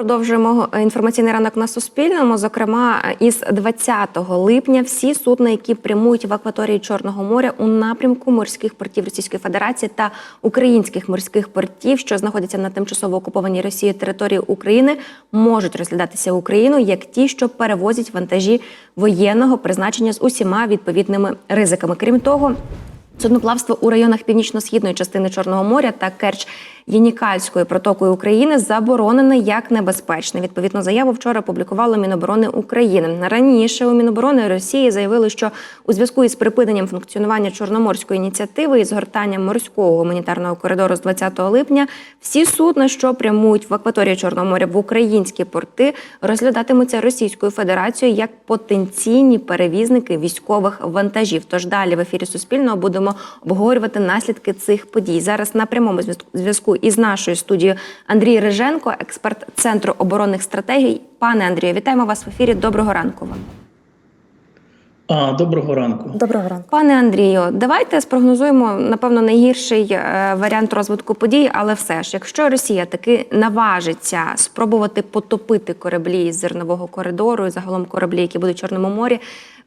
Продовжуємо інформаційний ранок на Суспільному. Зокрема, із 20 липня всі судна, які прямують в акваторії Чорного моря у напрямку морських портів Російської Федерації та українських морських портів, що знаходяться на тимчасово окупованій Росією території України, можуть розглядатися Україною як ті, що перевозять вантажі воєнного призначення з усіма відповідними ризиками. Крім того. Судноплавство у районах північно-східної частини Чорного моря та Керч Єнікальської протокою України заборонене як небезпечне. Відповідну заяву вчора публікувало Міноборони України. Раніше у Міноборони Росії заявили, що у зв'язку із припиненням функціонування Чорноморської ініціативи і згортанням морського гуманітарного коридору з 20 липня всі судна, що прямують в акваторію Чорного моря в українські порти, розглядатимуться Російською Федерацією як потенційні перевізники військових вантажів. Тож далі в ефірі Суспільного будемо обговорювати наслідки цих подій. Зараз на прямому зв'язку із нашою студією Андрій Риженко, експерт Центру оборонних стратегій. Пане Андрію, вітаємо вас в ефірі. Доброго ранку вам. А, доброго ранку. Доброго ранку. Пане Андрію, давайте спрогнозуємо напевно найгірший е, варіант розвитку подій, але все ж, якщо Росія таки наважиться спробувати потопити кораблі із зернового коридору і загалом кораблі, які будуть в Чорному морі,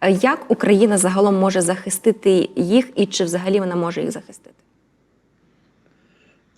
е, як Україна загалом може захистити їх, і чи взагалі вона може їх захистити?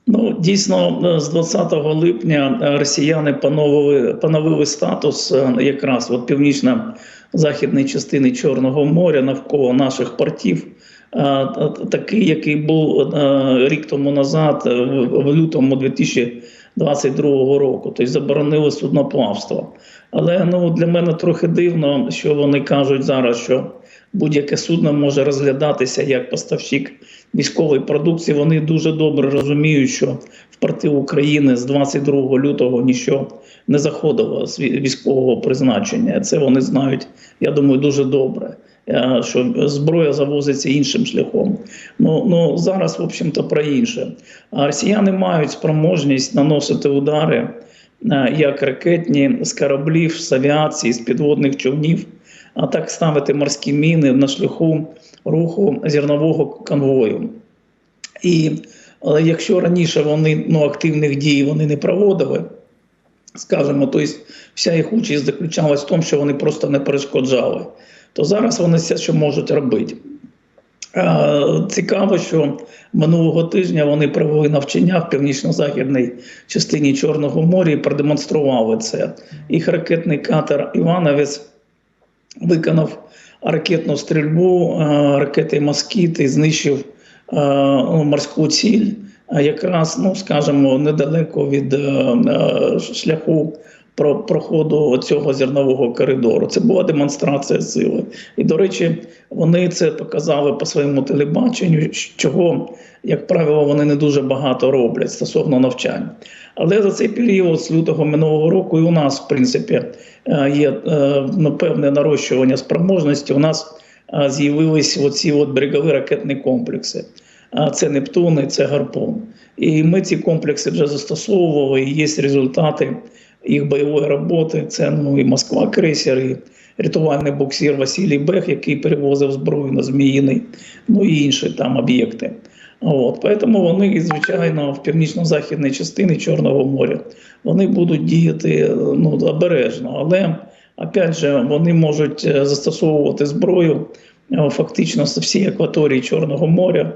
Ну, дійсно, з 20 липня росіяни поновили, поновили статус е, якраз от північно-західної частини Чорного моря навколо наших портів. е, Такий, який був е, рік тому назад, е, в лютому 2022 року. Тобто заборонили судноплавство. Але ну, для мене трохи дивно, що вони кажуть зараз, що будь-яке судно може розглядатися як поставщик військової продукції. Вони дуже добре розуміють, що в порти України з 22 лютого нічого не заходило з військового призначення. Це вони знають, я думаю, дуже добре. е, Що зброя завозиться іншим шляхом. Ну ну зараз, в общем-то, про інше. Росіяни мають спроможність наносити удари е, як ракетні з кораблів, з авіації, з підводних човнів, а так ставити морські міни на шляху руху зернового конвою. І але якщо раніше вони ну, активних дій вони не проводили, скажімо, то есть вся їх участь заключалась в тому, що вони просто не перешкоджали, то зараз вони все, що можуть робити. Цікаво, що минулого тижня вони провели навчання в північно-західній частині Чорного моря і продемонстрували це. Їх ракетний катер Івановець виконав ракетну стрільбу, е, ракети москіти, знищив е, ну, морську ціль, якраз, ну скажімо, недалеко від е, шляху про проходу цього зернового коридору. Це була демонстрація сили. І, до речі, вони це показали по своєму телебаченню, чого, як правило, вони не дуже багато роблять стосовно навчань. Але за цей період з лютого минулого року і у нас, в принципі, е, є е, ну, певне нарощування спроможності. У нас е, з'явились оці от берегові ракетні комплекси. Це Нептун і це Гарпун. І ми ці комплекси вже застосовували, і є результати їх бойової роботи. Це ну, і Москва крейсер, і рятувальний буксир Василій Бех, який перевозив зброю на Зміїний, ну і інші там об'єкти. От, Поэтому вони, звичайно, в північно-західній частині Чорного моря вони будуть діяти ну, обережно, але опять же, вони можуть е, застосовувати зброю е, фактично з всій акваторії Чорного моря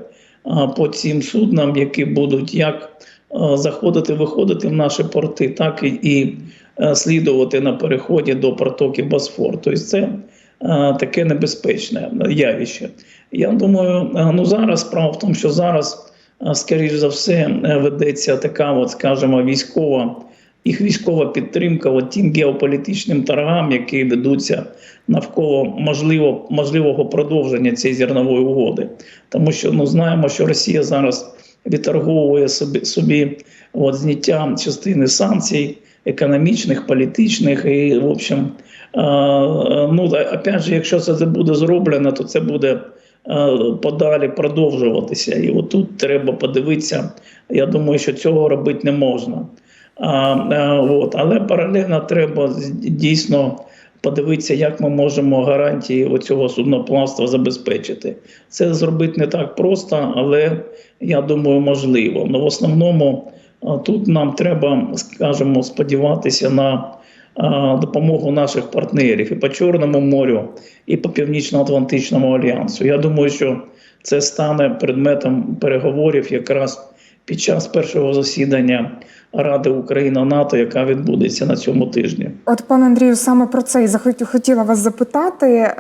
по цим суднам, які будуть як е, заходити, виходити в наші порти, так і, і е, слідувати на переході до протоки Босфор. Тобто це е, таке небезпечне явище. Я думаю, е, ну зараз справа в тому, що зараз, е, скоріш за все, е, ведеться така, от, скажімо, військова. Їх військова підтримка от тим геополітичним торгам, які ведуться навколо можливо, можливого продовження цієї зернової угоди. Тому що ну, знаємо, що Росія зараз відторговує собі, собі от, зняття частини санкцій економічних, політичних і, в общем, е, ну, опять же, якщо це буде зроблено, то це буде е, подалі продовжуватися. І отут треба подивитися. Я думаю, що цього робити не можна. А, от. Але паралельно треба дійсно подивитися, як ми можемо гарантії цього судноплавства забезпечити. Це зробити не так просто, але я думаю, можливо. Ну, в основному Тут нам треба, скажімо, сподіватися на допомогу наших партнерів і по Чорному морю, і по Північно-Атлантичному альянсу. Я думаю, що це стане предметом переговорів якраз під час першого засідання Ради Україна НАТО, яка відбудеться на цьому тижні. От, пане Андрію, саме про це і хотіла вас запитати.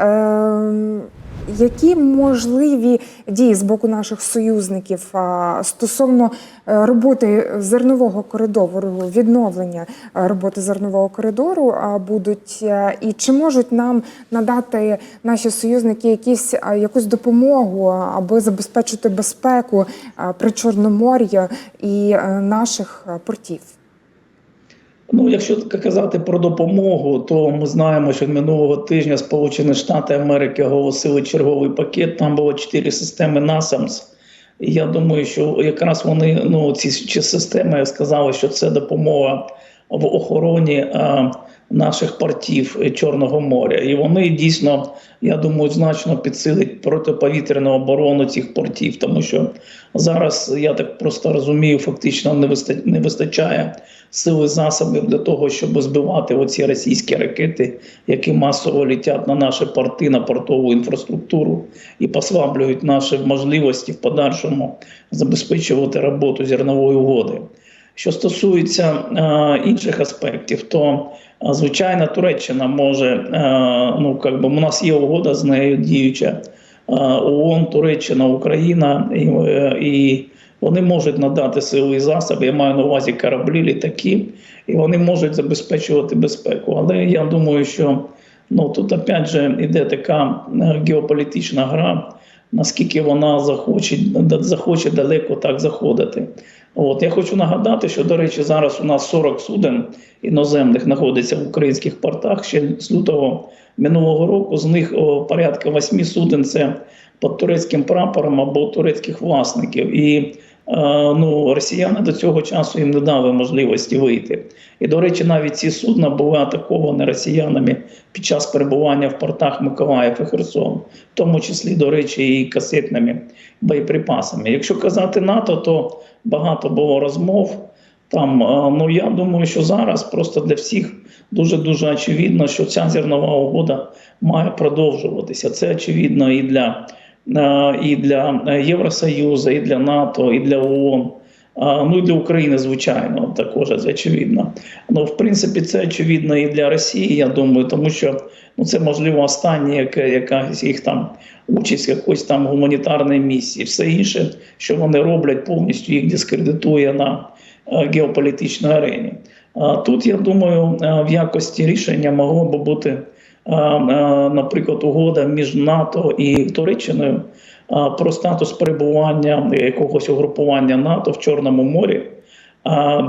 Які можливі дії з боку наших союзників стосовно е, роботи зернового коридору, відновлення е, роботи зернового коридору будуть, е, і чи можуть нам надати наші союзники якісь якусь допомогу, аби забезпечити безпеку при Чорномор'я і наших портів? Ну, якщо казати про допомогу, то ми знаємо, що минулого тижня Сполучені Штати Америки оголосили черговий пакет. Там було чотири системи NASAMS. І я думаю, що якраз вони ну ці системи сказали, що це допомога в охороні а, наших портів Чорного моря. І вони дійсно, я думаю, значно підсилять протиповітряну оборону цих портів, тому що зараз я так просто розумію, фактично не вистачає сили засобів для того, щоб збивати оці російські ракети, які масово літять на наші порти, на портову інфраструктуру і послаблюють наші можливості в подальшому забезпечувати роботу зернової угоди. Що стосується е, інших аспектів, то е, звичайно Туреччина може, е, ну як би у нас є угода з нею діюча е, ООН, Туреччина, Україна і, е, і вони можуть надати сили засоби. Я маю на увазі кораблі, літаки, і вони можуть забезпечувати безпеку. Але я думаю, що ну тут опять же іде така е, геополітична гра, наскільки вона захоче, захоче далеко так заходити. От я хочу нагадати, що до речі, зараз у нас 40 суден іноземних знаходиться в українських портах. Ще з лютого минулого року з них о, порядка 8 суден це під турецьким прапором або турецьких власників. І ну, росіяни до цього часу їм не дали можливості вийти. І, до речі, навіть ці судна були атаковані росіянами під час перебування в портах Миколаїв і Херсон, в тому числі, до речі, і касетними боєприпасами. Якщо казати НАТО, то багато було розмов. Там, е, ну я думаю, що зараз просто для всіх дуже дуже очевидно, що ця зернова угода має продовжуватися. Це очевидно і для, е, і для Євросоюзу, і для НАТО, і для ООН. Ну і для України, звичайно, також це очевидно. Ну, в принципі, це очевидно і для Росії, я думаю, тому що ну, це можливо останнє, яке якась їх там участь якоїсь там гуманітарній місії. Все інше, що вони роблять, повністю їх дискредитує на е, геополітичній арені. Тут я думаю, е, в якості рішення могло би бути, е, е, наприклад, угода між НАТО і Туреччиною про статус перебування якогось угрупування НАТО в Чорному морі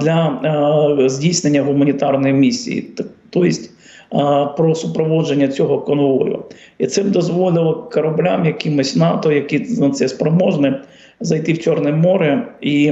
для здійснення гуманітарної місії, тобто про супроводження цього конвою. І це б дозволило кораблям якимось НАТО, які на це спроможні, зайти в Чорне море і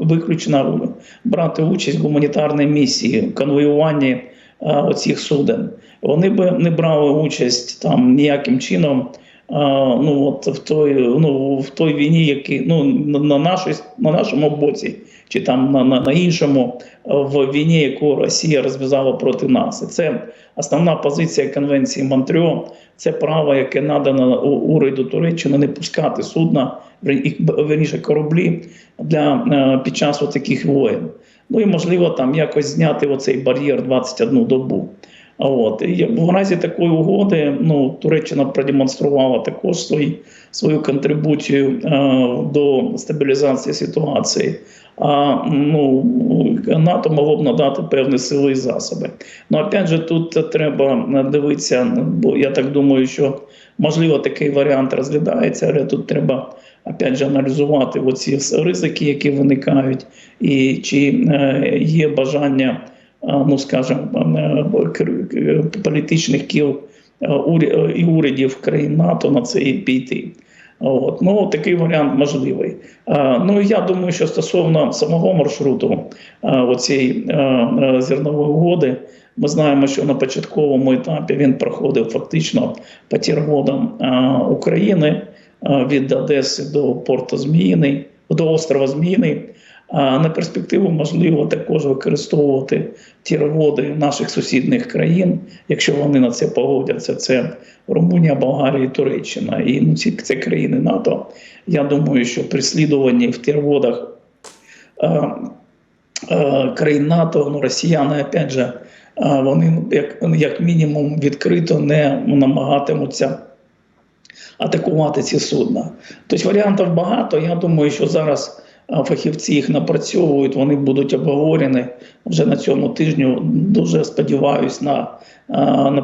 виключно брати участь в гуманітарній місії, конвоюванні оцих суден. Вони б не брали участь там ніяким чином. Ну от в той, ну в той війні, які ну на, на нашій на нашому боці, чи там на, на, на іншому, е, в війні, яку Росія розв'язала проти нас, і це основна позиція конвенції Монтрьо. Це право, яке надано уряду Туреччини не пускати судна, верніше кораблі для е, під час таких воєн. Ну і можливо там якось зняти оцей бар'єр 21 добу. От і в разі такої угоди, ну Туреччина продемонструвала також свої, свою контрибуцію е, до стабілізації ситуації. А ну НАТО могло б надати певні сили і засоби. Ну опять же, тут треба дивитися, бо я так думаю, що можливо такий варіант розглядається, але тут треба опять же аналізувати оці ризики, які виникають, і чи е, є бажання ну скажімо, е, е, політичних кіл е, і урядів країн НАТО на це і піти. От. Ну, такий варіант можливий. Ну, я думаю, що стосовно самого маршруту а, зернової угоди, ми знаємо, що на початковому етапі він проходив фактично по тірводам України від Одеси до порту Зміїний, до острова Зміїний. На перспективу можливо також використовувати тіроводи наших сусідних країн, якщо вони на це погодяться. Це Румунія, Болгарія Туреччина. І ну, ці це країни НАТО. Я думаю, що переслідувані в тіроводах е, е, країн НАТО, ну росіяни, опять же, е, вони як, як мінімум відкрито не намагатимуться атакувати ці судна. Тобто варіантів багато. Я думаю, що зараз фахівці їх напрацьовують, вони будуть обговорені вже на цьому тижню. Дуже сподіваюся на, на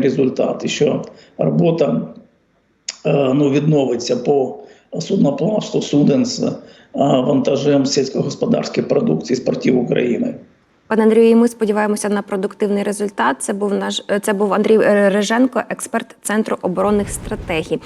результат, і що робота е, ну, відновиться по судноплавству суден з вантажем сільськогосподарської продукції з портів України. Пане Андрію, ми сподіваємося на продуктивний результат. Це був наш це був Андрій Реженко, експерт центру оборонних стратегій.